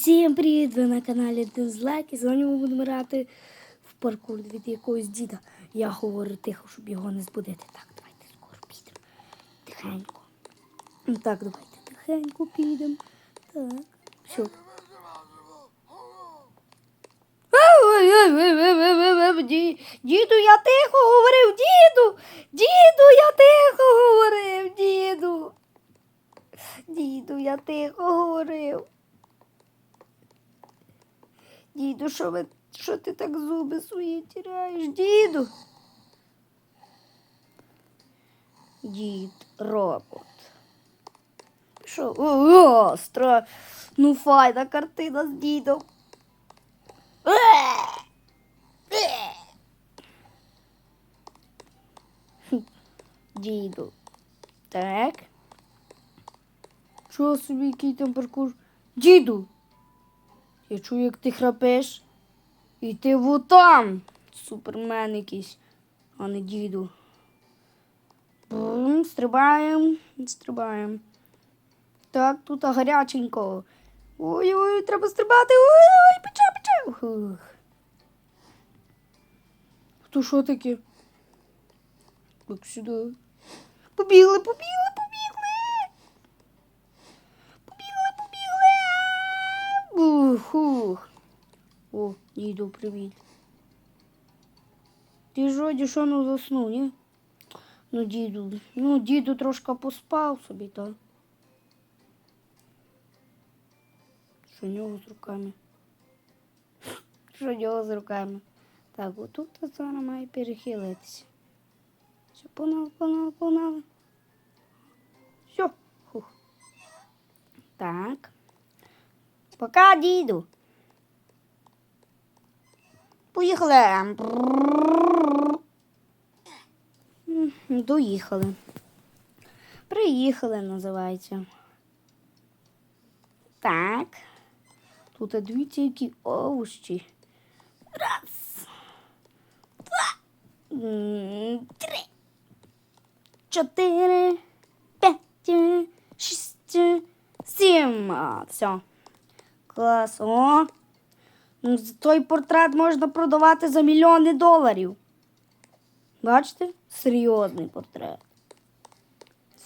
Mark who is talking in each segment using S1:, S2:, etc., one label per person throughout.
S1: Всім привіт! Ви на каналі Дизлайк і сьогодні ми будемо грати в паркур від якогось діда. Я говорю тихо, щоб його не збудити. Так, давайте скоро підемо. Тихенько. Ну, Так, давайте тихенько підемо. Так, все. Діду, я тихо говорив, діду! Діду, я тихо говорив, діду. Діду, я тихо говорив. Діду, що ви, що ти так зуби свої тіряєш? Діду? Дід робот. Що? О, стра... Ну, файна картина з дідом. Діду. Так. Що собі який там паркур? Діду! Я чую, як ти храпеш. І ти вот там. Супермен якийсь, а не діду. Бум, стрибаємо, стрибаємо. Так, тут гаряченько. Ой-ой, треба стрибати. Ой-ой, пече, пече. Фух. То що таке? Так сюди. Побігли, побігли, побігли. Побігли. Ух, ух. О, діду, привіт. Ти ж вроді що ну заснув, ні? Ну, діду, ну, діду трошки поспав собі, так. Що в нього з руками? Що в нього з руками? Так, отут зараз має перехилитися. Все, погнали, погнали, погнали. Все. Фух. Так. Пока, діду. Поїхали. Доїхали. Приїхали, називається. Так. Тут дивіться, які овощі. Раз. Два. Три. Чотири. П'ять. Шість. Сім. Все. Клас. О. Ну, той портрет можна продавати за мільйони доларів. Бачите? Серйозний портрет.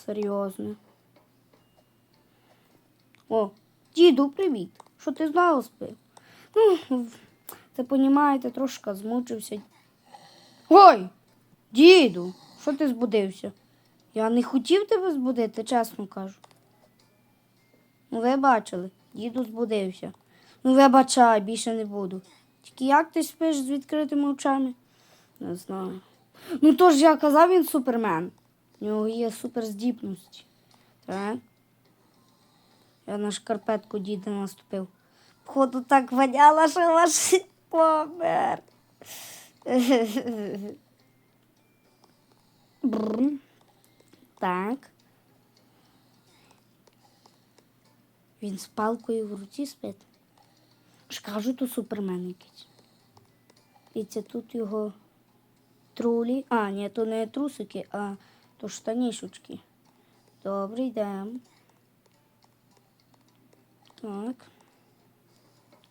S1: Серйозний. О, діду, привіт. Що ти знову спив? Ну, це понімаєте, трошки змучився. Ой, діду, що ти збудився? Я не хотів тебе збудити, чесно кажу. Ну, ви бачили, діду збудився. Ну, вибачай, більше не буду. Тільки як ти спиш з відкритими очами? Не знаю. Ну то ж я казав, він супермен. У нього є суперздібності. Так? Я на шкарпетку діда наступив. Походу так воняла, що ваш помер. Так. Він з палкою в руці спить. Кажу, то супермен якийсь. І це тут його трулі. А, ні, то не трусики, а то штанішечки. Добре, йдемо. Так.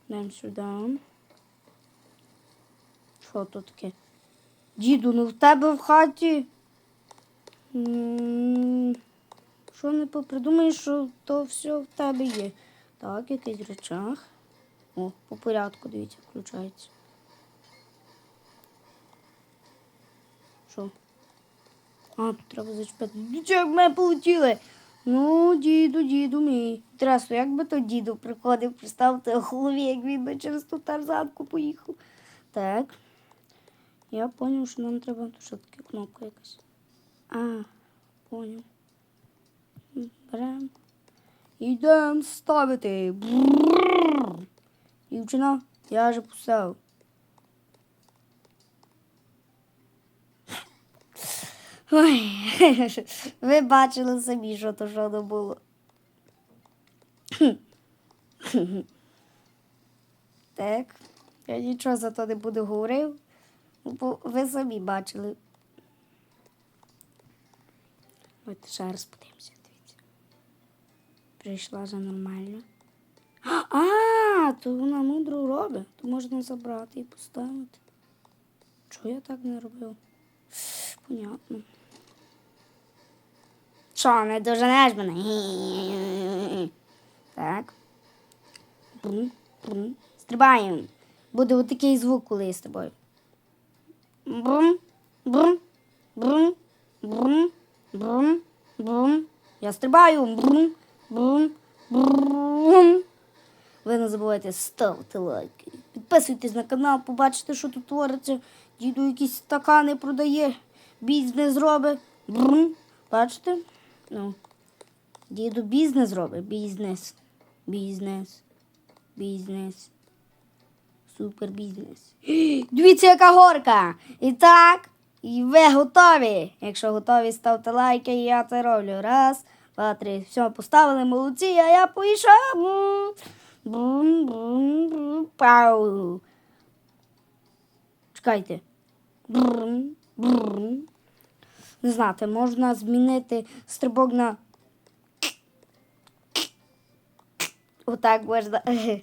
S1: Йдемо сюди. Що тут таке? Діду, ну в тебе в хаті. М, Що не попридумаєш, що то все в тебе є. Так, якийсь речах. О, по порядку, дивіться, включається. Що? А, тут треба зачепити. Як ми полетіли. Ну, діду, діду мій. Трасу, як би то діду приходив, представте в голові, як він би через ту тарзанку поїхав. Так. Я зрозумів, що нам треба тут таке кнопка якась. А, поняв. Беремо. Йдемо ставити. Брррр. Дівчина, я вже писав. Ой, ви бачили самі, що то що було. Так, я нічого за то не буду говорив, бо ви самі бачили. Давайте ще раз подивимося. Прийшла за нормально. А, то вона мудро робить, то можна забрати і поставити. Чого я так не робив? Понятно. Що, не доженеш мене? Так. Брум, брум. Стрибаємо. Буде отакий звук, коли я з тобою. Брум, брум, брум, брум, брум, брум. Я стрибаю. Брум, брум, брум. Ви не забувайте ставити лайки. Підписуйтесь на канал, побачите, що тут твориться. Діду якісь стакани продає, бізнес робить. Брум. Бачите? Ну. Діду бізнес робить. Бізнес. Бізнес. Бізнес. Супер бізнес. Дивіться, яка горка. І так, і ви готові. Якщо готові, ставте лайки, і я це роблю. Раз, два, три. Все, поставили молодці, а я. Бум, бум, бум, бум, пау. Чекайте. Брум, брум. Не знати, можна змінити стрибок на. Отак можна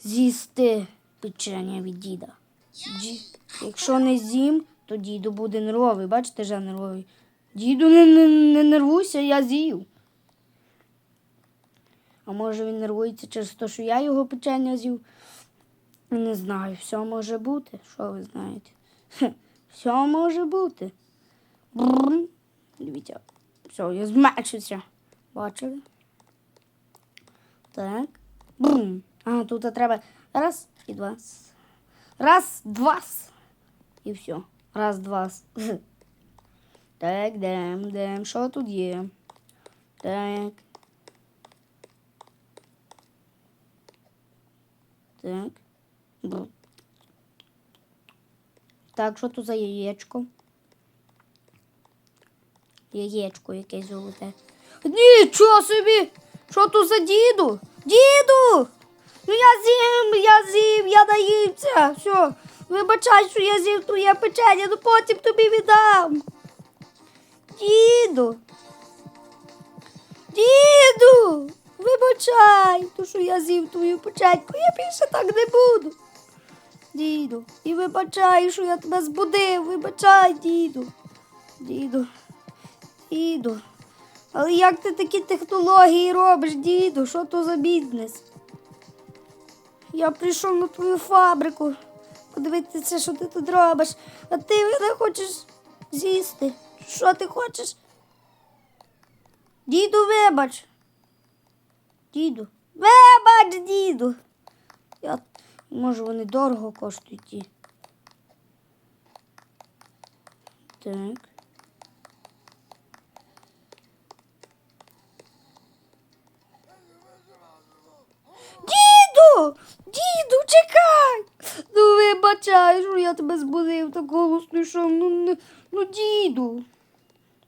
S1: з'їсти печення від діда. Якщо не з'їм, то діду буде нервовий. Бачите, вже нервовий. Діду, не, не, не нервуйся, я з'їв. А може він нервується через те, що я його печення з'їв? Не знаю, все може бути. Що ви знаєте? Все може бути. Бррм. Дивіться. Все, я змечуся. Бачили? Так. Брум. А, тут треба раз і два. Раз, два. І все. Раз, два. Так, дем, дем. Що тут є? Так. Так. Бру. Так, що тут за яєчко? Яєчко якесь золоте. Нічого собі! Що тут за діду? Діду! Ну я з'їм, я з'їв, я наївся. Все. Вибачай, що я з'їв твоє печення, ну потім тобі віддам. Діду. Діду, вибачай, то що я з'їв твою печеньку, я більше так не буду. Діду, і вибачай, що я тебе збудив, вибачай, діду. Діду, діду. Але як ти такі технології робиш, діду? Що то за бізнес? Я прийшов на твою фабрику подивитися, що ти тут робиш, а ти мене хочеш з'їсти. Що ти хочеш? Діду, вибач. Діду. Вибач, діду. Я... Може, вони дорого коштують. Так. Діду! Діду, чекай! Ну вибачай, що я тебе збудив так голосно йшов. Ну, не- ну, діду.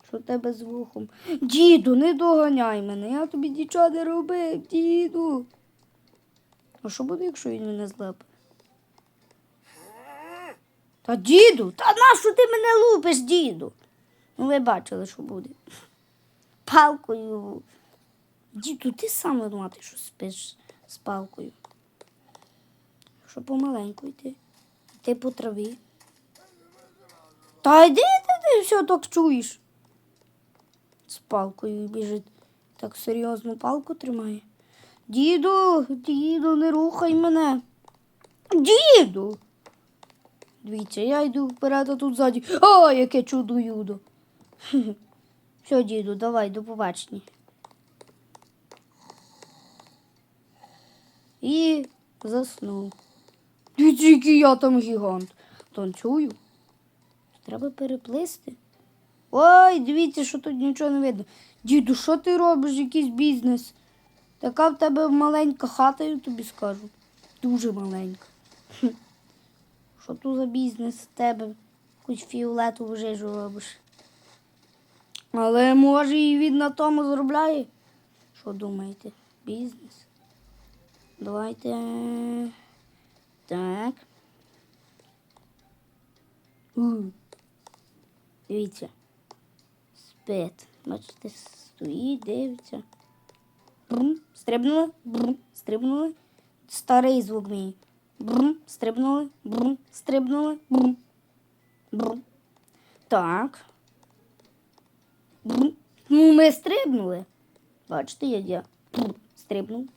S1: Що тебе з вухом? Діду, не доганяй мене. Я тобі нічого не робив, діду. А що буде, якщо він мене злапе? Та діду, та нащо ти мене лупиш, діду? Ну, ви бачили, що буде. Палкою. Діду, ти сам винуватий, що спиш з палкою. Що помаленьку йти. Йти по траві. Та йди ти, ти все так чуєш. З палкою біжить. Так серйозно палку тримає. Діду, діду, не рухай мене. Діду. Дивіться, я йду вперед, а тут ззаді. О, яке чудо юдо. Все, діду, давай, до побачення. І заснув. Дивіться, який я там гігант. Танцюю. Треба переплисти. Ой, дивіться, що тут нічого не видно. Діду, що ти робиш, якийсь бізнес? Така в тебе маленька хата, я тобі скажу. Дуже маленька. Що тут за бізнес в тебе? Якусь фіолетову жижу робиш. Але може і він на тому заробляє? Що думаєте? Бізнес? Давайте. Так. Дивіться. Спит. Бачите, стоїть, дивиться. Брум, стрибнули, брум, стрибнули. Старий звук мій. Брум, стрибнули, брум, стрибнули, брум. Брум. Так. Брум. Ну, ми стрибнули. Бачите, я, я брум, стрибнув.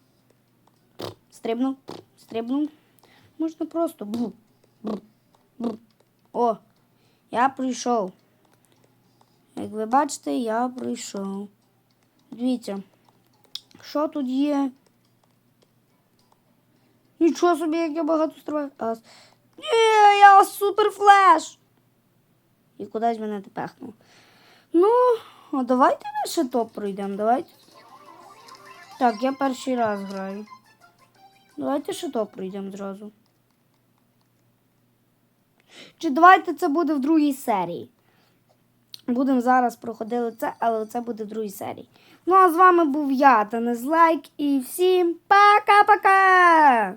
S1: Стрибнув, стрибнув. Можна просто брум, брум, брум. О, я прийшов. Як ви бачите, я прийшов. Дивіться, що тут є? Нічого собі, як я багато стрибаю. А... с- Ні, я суперфлеш. І кудись мене тепехнув. Ну, а давайте ми ще топ пройдемо, давайте. Так, я перший раз граю. Давайте ще топ пройдемо зразу. Чи давайте це буде в другій серії. Будемо зараз проходили це, але це буде в другій серії. Ну а з вами був я, Денис Лайк, і всім пока-пока!